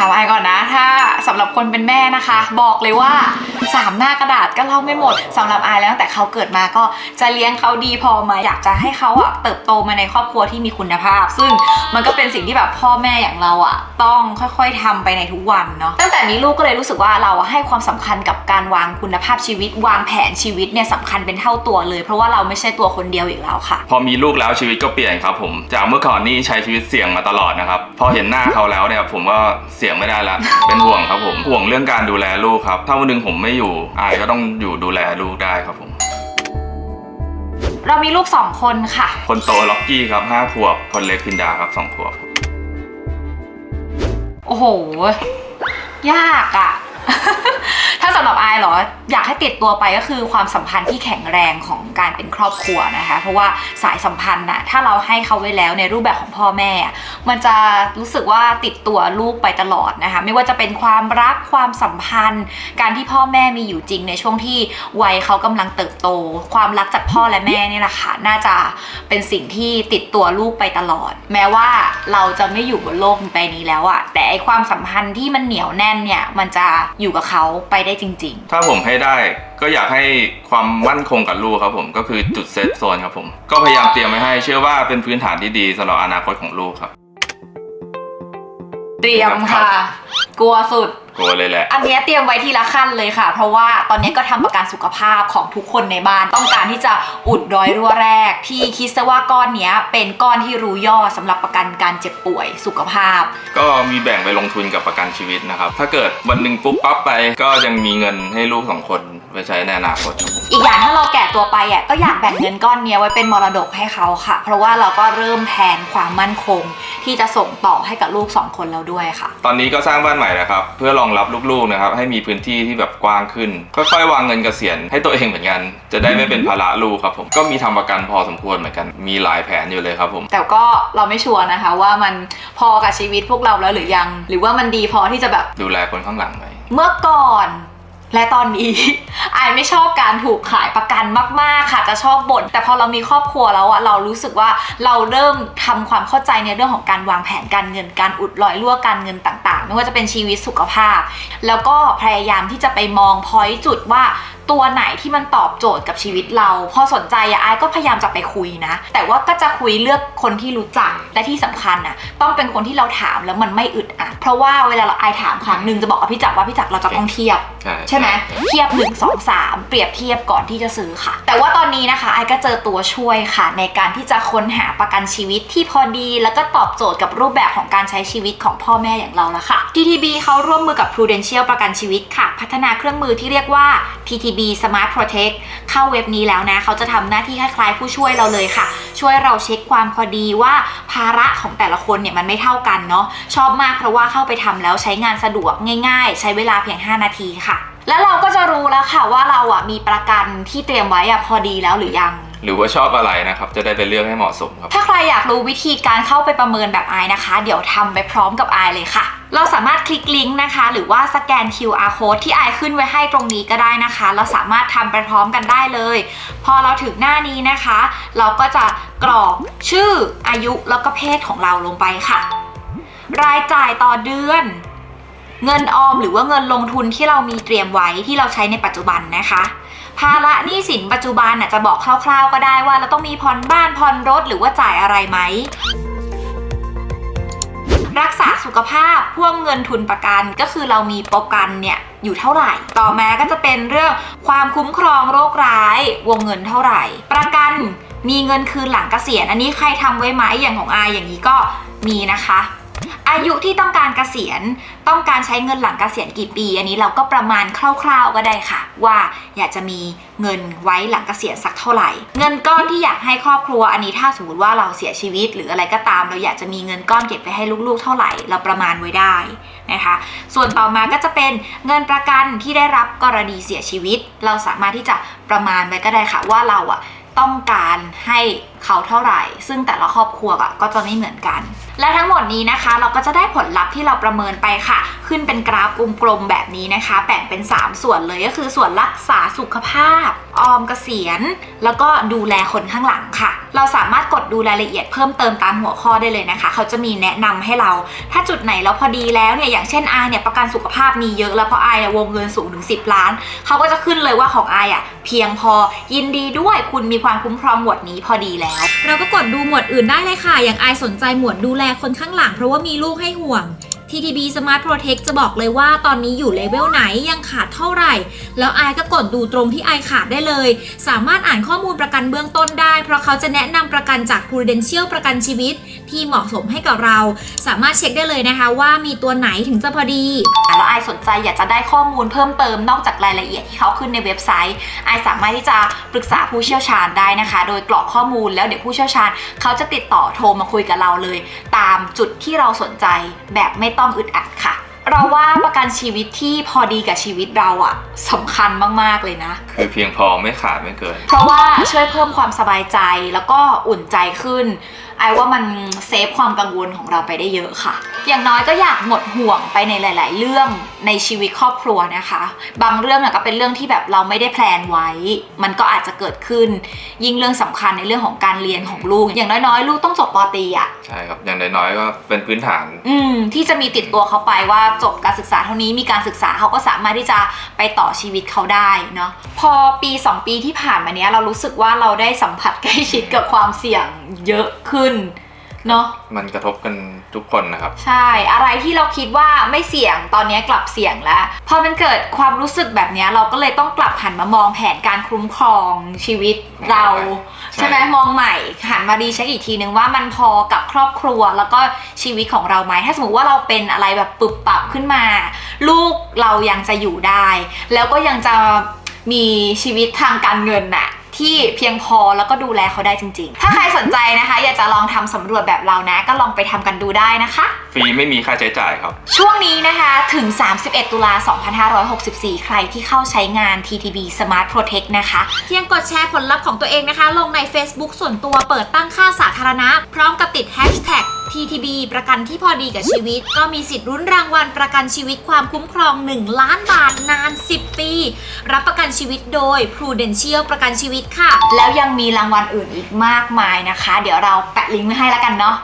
ถามไอก่อนนะ ถ้าสำหรับคนเป็นแม่นะคะ บอกเลยว่า สามหน้ากระดาษก็เล่าไม่หมดสำหรับไอแล้วตั้งแต่เขาเกิดมาก็จะเลี้ยงเขาดีพอไหมาอยากจะให้เขาอะเติบโตมาในครอบครัวที่มีคุณภาพ ซึ่งมันก็เป็นสิ่งที่แบบพ่อแม่อย่างเราอะต้องค่อยๆทำไปในทุกวันเนาะตั้งแต่มีลูกก็เลยรู้สึกว่าเราอะให้ความสำคัญกับการวางคุณภาพชีวิต วางแผนชีวิตเนี่ยสำคัญเป็นเท่าตัวเลย เพราะว่าเราไม่ใช่ตัวคนเดียวอีกแล้วค่ะ พอมีลูกแล้วชีวิตก็เปลี่ยนครับผมจากเมื่อก่อนนี่ใช้ชีวิตเสี่ยงมาตลอดนะครับพอเห็นหน้าเขาแล้วเนี่ยผมก็เสี่ยงไม่ได้ละเป็นห่วงครับผมห่วงเรื่องการดูแลลูกครับถ้าวันหนึงผมไม่อยู่อายก็ต้องอยู่ดูแลลูกได้ครับผม เรามีลูกสองคนค่ะ คนโตล็อกกี้ครับห้าขวบ คนเล็กพินดาครับสองขวบ โอ้โห ยากอะ ถ้าสำหรับไอายเหรออยากให้ติดตัวไปก็คือความสัมพันธ์ที่แข็งแรงของการเป็นครอบครัวนะคะ เพราะว่าสายสัมพันธ์น่ะถ้าเราให้เขาไว้แล้วในรูปแบบของพ่อแม่ มันจะรู้สึกว่าติดตัวลูกไปตลอดนะคะ ไม่ว่าจะเป็นความรักความสัมพันธ์ การที่พ่อแม่มีอยู่จริงในช่วงที่วัยเขากำลังเติบโต ความรักจากพ่อและแม่นี่แหละค่ะน่าจะเป็นสิ่งที่ติดตัวลูกไปตลอด แม้ว่าเราจะไม่อยู่บนโลกใบนี้แล้วอะแต่ไอความสัมพันธ์ที่มันเหนียวแน่นเนี่ยมันจะอยู่กับเขาไปได้จริง ถ้าผมให้ได้ก็อยากให้ความมั่นคงกับลูกครับผมก็คือจุดเซฟโซนครับผม ก็พยายามเตรียมไว้ให้เชื่อว่าเป็นพื้นฐานที่ดีสำหรับอนาคตของลูกครับ เตรียมค่ะ กลัวสุด กลัวเลยแหละ อันเนี้ยเตรียมไว้ทีละขั้นเลยค่ะ เพราะว่าตอนนี้ก็ทำประกันสุขภาพของทุกคนในบ้าน ต้องการที่จะอุดรอยรั่วแรกที่คิดซะว่าก้อนเนี้ย เป็นก้อนที่รู้ย่อสำหรับประกันการเจ็บป่วยสุขภาพ ก็มีแบ่งไปลงทุนกับประกันชีวิตนะครับ ถ้าเกิดวันหนึ่งปุ๊บปั๊บไปก็ยังมีเงินให้ลูกสองคน ไปใช้ในอนาคตครับผมอีกอย่างถ้าเราแก่ตัวไปอะก็อยากแบ่งเงินก้อนเนี้ยไว้เป็นมรดกให้เขาค่ะ เพราะว่าเราก็เริ่มแผนความมั่นคง ที่จะส่งต่อให้กับลูกสองคนเราด้วยค่ะ ตอนนี้ก็สร้างบ้านใหม่นะครับ เพื่อรองรับลูกๆนะครับ ให้มีพื้นที่ที่แบบกว้างขึ้น ค่อยๆ วางเงินเกษียณให้ตัวเองเหมือนกัน จะได้ไม่เป็นภาระลูกครับผมก็มีทำประกันพอสมควรเหมือนกัน มีหลายแผนอยู่เลยครับผม แต่ก็เราไม่ชัวร์นะคะว่ามันพอกับชีวิตพวกเราแล้วหรือยัง หรือว่ามันดีพอที่จะแบบดูแลคนข้างหลังไหม เมื่อก่อน และตอนนี้ไอไม่ชอบการถูกขายประกันมากๆค่ะจะชอบบ่นแต่พอเรามีครอบครัวแล้วอะเรารู้สึกว่าเราเริ่มทำความเข้าใจในเรื่องของการวางแผนการเงินการอุดรอยรั่วการเงินต่างๆ ไม่ว่าจะเป็นชีวิตสุขภาพ แล้วก็พยายามที่จะไปมองพอยต์จุดว่าตัวไหนที่มันตอบโจทย์กับชีวิตเรา พอสนใจอะไอก็พยายามจะไปคุยนะ แต่ว่าก็จะคุยเลือกคนที่รู้จักและที่สำคัญอะต้องเป็นคนที่เราถามแล้วมันไม่อึดอัดเพราะว่าเวลาเราไอถามครั้งหนึ่งจะบอกกับพี่จักรว่าพี่จักรเราจะต้องเทียบใช่ช่ไหมเทียบ 1 2 3 เปรียบเทียบก่อนที่จะซื้อค่ะ แต่ว่าตอนนี้นะคะไอก็เจอตัวช่วยค่ะ ในการที่จะค้นหาประกันชีวิตที่พอดี แล้วก็ตอบโจทย์กับรูปแบบของการใช้ชีวิตของพ่อแม่อย่างเราแล้วค่ะ TTB เขาร่วมมือกับ Prudential ประกันชีวิตค่ะ พัฒนาเครื่องมือที่เรียกว่า TTB Smart Protect เข้าเว็บนี้แล้วนะ เขาจะทำหน้าที่คล้ายๆผู้ช่วยเราเลยค่ะ ช่วยเราเช็คความพอดีว่าภาระของแต่ละคนเนี่ยมันไม่เท่ากันเนาะชอบมากเพราะว่าเข้าไปทำแล้วใช้งานสะดวกง่าย ๆ ใช้เวลาเพียง 5 นาทีค่ะ แล้วเราก็จะรู้แล้วค่ะว่าเราอะมีประกันที่เตรียมไว้อะพอดีแล้วหรือยัง หรือว่าชอบอะไรนะครับ จะได้ไปเลือกให้เหมาะสมครับ ถ้าใครอยากรู้วิธีการเข้าไปประเมินแบบไอนะคะ เดี๋ยวทำไปพร้อมกับไอเลยค่ะ เราสามารถคลิกลิงก์นะคะ หรือว่าสแกน QR code ที่ไอขึ้นไว้ให้ตรงนี้ก็ได้นะคะ เราสามารถทำไปพร้อมกันได้เลย พอเราถึงหน้านี้นะคะ เราก็จะกรอกชื่ออายุแล้วก็เพศของเราลงไปค่ะ รายจ่ายต่อเดือน เงินออมหรือว่าเงินลงทุนที่เรามีเตรียมไว้ที่เราใช้ในปัจจุบันนะคะภาระหนี้สินปัจจุบันน่ะจะบอกคร่าวๆ ก็ได้ว่าเราต้องมีผ่อนบ้านผ่อนรถหรือว่าจ่ายอะไรไหมรักษาสุขภาพพ่วงเงินทุนประกันก็คือเรามีประกันเนี่ยอยู่เท่าไหร่ ต่อมาก็จะเป็นเรื่องความคุ้มครองโรคร้าย วงเงินเท่าไหร่ ประกันมีเงินคืนหลังเกษียณอันนี้ใครทำไว้ไหมอย่างของอายอย่างนี้ก็มีนะคะ อายุที่ต้องการเกษียณ ต้องการใช้เงินหลังเกษียณกี่ปี อันนี้เราก็ประมาณคร่าว ๆก็ได้ค่ะ ว่าอยากจะมีเงินไว้หลังเกษียณสักเท่าไหร่ เงินก้อนที่อยากให้ครอบครัวอันนี้ถ้าสมมติว่าเราเสียชีวิต หรืออะไรก็ตาม เราอยากจะมีเงินก้อนเก็บไปให้ลูกๆ เท่าไหร่เราประมาณไว้ได้นะคะ ส่วนต่อมาก็จะเป็นเงินประกันที่ได้รับกรณีเสียชีวิต เราสามารถที่จะประมาณไว้ก็ได้ค่ะ ว่าเราอะต้องการให้เขาเท่าไหร่ ซึ่งแต่ละครอบครัวอะก็จะไม่เหมือนกัน และทั้งหมดนี้นะคะ เราก็จะได้ผลลัพธ์ที่เราประเมินไปค่ะ ขึ้นเป็นกราฟกลมๆแบบนี้นะคะ แบ่งเป็น 3 ส่วนเลยก็คือส่วนรักษาสุขภาพ ออมเกษียณ แล้วก็ดูแลคนข้างหลังค่ะ เราสามารถกดดูรายละเอียดเพิ่มเติมตามหัวข้อได้เลยนะคะ เขาจะมีแนะนำให้เรา ถ้าจุดไหนเราพอดีแล้วเนี่ยอย่างเช่นอายเนี่ยประกันสุขภาพมีเยอะแล้วเพราะอายเนี่ยวงเงินสูงถึง 10 ล้าน เขาก็จะขึ้นเลยว่าของอายอะเพียงพอยินดีด้วยคุณมีความคุ้มครองหมวดนี้พอดีแล้ว เราก็กดดูหมวดอื่นได้เลยค่ะ อย่างไอายสนใจหมวดดูแลคนข้างหลังเพราะว่ามีลูกให้ห่วง TTB Smart Protect จะบอกเลยว่าตอนนี้อยู่เลเวลไหนยังขาดเท่าไหร่ แล้วไอก็กดดูตรงที่ไอขาดได้เลย สามารถอ่านข้อมูลประกันเบื้องต้นได้ เพราะเขาจะแนะนำประกันจาก Prudential ประกันชีวิต ที่เหมาะสมให้กับเรา สามารถเช็คได้เลยนะคะว่ามีตัวไหนถึงจะพอดี แล้วไอสนใจอยากจะได้ข้อมูลเพิ่มเติมนอกจากรายละเอียดที่เขาขึ้นในเว็บไซต์ไอสามารถที่จะปรึกษาผู้เชี่ยวชาญได้นะคะ โดยกรอกข้อมูลแล้วเดี๋ยวผู้เชี่ยวชาญ เขาจะติดต่อโทรมาคุยกับเราเลย ตามจุดที่เราสนใจแบบไม่ตองอึดอัดค่ะ เราว่าประกันชีวิตที่พอดีกับชีวิตเราอะสำคัญมากๆเลยนะ คือเพียงพอไม่ขาดไม่เกิน เพราะว่าช่วยเพิ่มความสบายใจแล้วก็อุ่นใจขึ้น ไอว่ามันเซฟความกังวลของเราไปได้เยอะค่ะ อย่างน้อยก็อยากหมดห่วงไปในหลาย ๆ เรื่องในชีวิตครอบครัวนะคะ บางเรื่องเนี่ยก็เป็นเรื่องที่แบบเราไม่ได้แพลนไว้ มันก็อาจจะเกิดขึ้น ยิ่งเรื่องสำคัญในเรื่องของการเรียนของลูก อย่างน้อย ๆ ลูกต้องจบปอตรีอะใช่ครับ อย่างน้อย ๆ ก็เป็นพื้นฐาน อืมที่จะมีติดตัวเขาไปว่าจบการศึกษาเท่านี้มีการศึกษาเขาก็สามารถที่จะไปต่อชีวิตเขาได้เนาะ พอปี 2 ปีที่ผ่านมาเนี้ยเรารู้สึกว่าเราได้สัมผัสใกล้ชิดกับความเสี่ยงเยอะขึ้นเนาะมันกระทบกันทุกคนนะครับ ใช่อะไรที่เราคิดว่าไม่เสี่ยงตอนนี้กลับเสี่ยงแล้วพอมันเกิดความรู้สึกแบบเนี้ยเราก็เลยต้องกลับหันมามองแผนการคุ้มครองชีวิตเราใช่ใช่ไหมมองใหม่หันมาดีเช็คอีกทีนึงว่ามันพอกับครอบครัวแล้วก็ชีวิตของเราไหมถ้าสมมติว่าเราเป็นอะไรแบบปรับปรับขึ้นมา ลูกเรายังจะอยู่ได้ แล้วก็ยังจะมีชีวิตทางการเงินน่ะ ที่เพียงพอแล้วก็ดูแลเขาได้จริง ๆ ถ้าใครสนใจนะคะ อยากจะลองทำสำรวจแบบเรานะ ก็ลองไปทำกันดูได้นะคะ ฟรีไม่มีค่าใช้จ่ายครับ ช่วงนี้นะคะถึง 31 ตุลา 2564 ใครที่เข้าใช้งาน TTB Smart Protect นะคะ เพียงกดแชร์ผลลัพธ์ของตัวเองนะคะ ลงใน Facebook ส่วนตัวเปิดตั้งค่าสาธารณะ พร้อมกับติด Hashtag TTB ประกันที่พอดีกับชีวิต ก็มีสิทธิ์รุ้นรางวัลประกันชีวิตความคุ้มครอง 1 ล้านบาทนาน 10 ปี รับประกันชีวิตโดย Prudential ประกันชีวิตค่ะ แล้วยังมีรางวัลอื่นอีกมากมายนะคะ เดี๋ยวเราแปะลิงก์ไว้ให้แล้วกันเนาะ